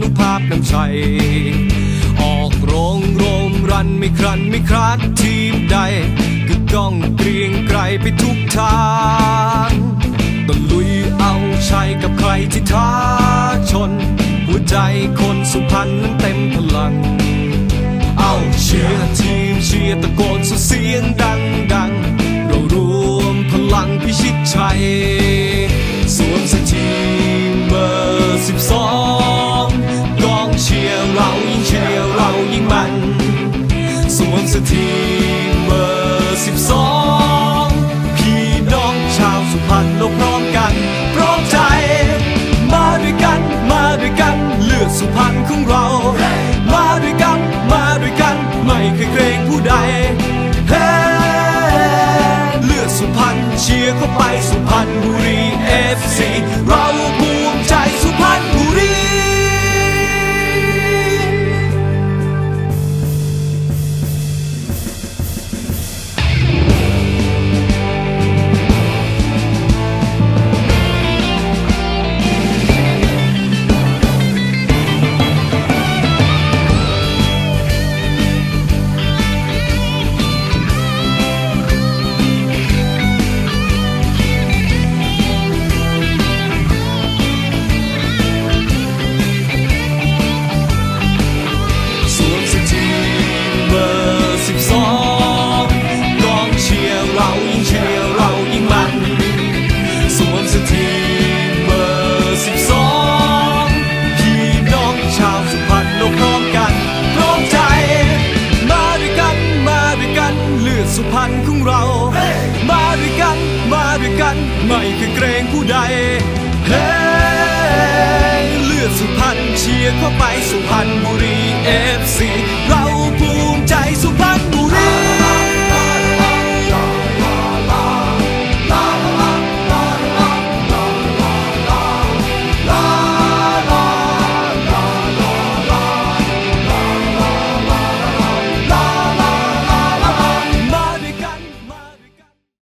นุภาพน้ำชัย ออกโรงโรมรันไม่ครันไม่คลาดทีมใด ก็ก้องเกรียงไกรไปทุกทางตะลุยเอาชัยกับใครที่ท้าชน หัวใจคนสุพรรณนั้นเต็มพลัง สวมเสอทีเบอร์สิบสอง พันธ์ของเรามาด้วยกัน มาด้วยกัน ไม่เคยเกรงผู้ใด เฮ้เลือดสุพรรณเชียร์เข้าไปสุพรรณบุรีเอฟซีเราภูมิใจสุพรรณ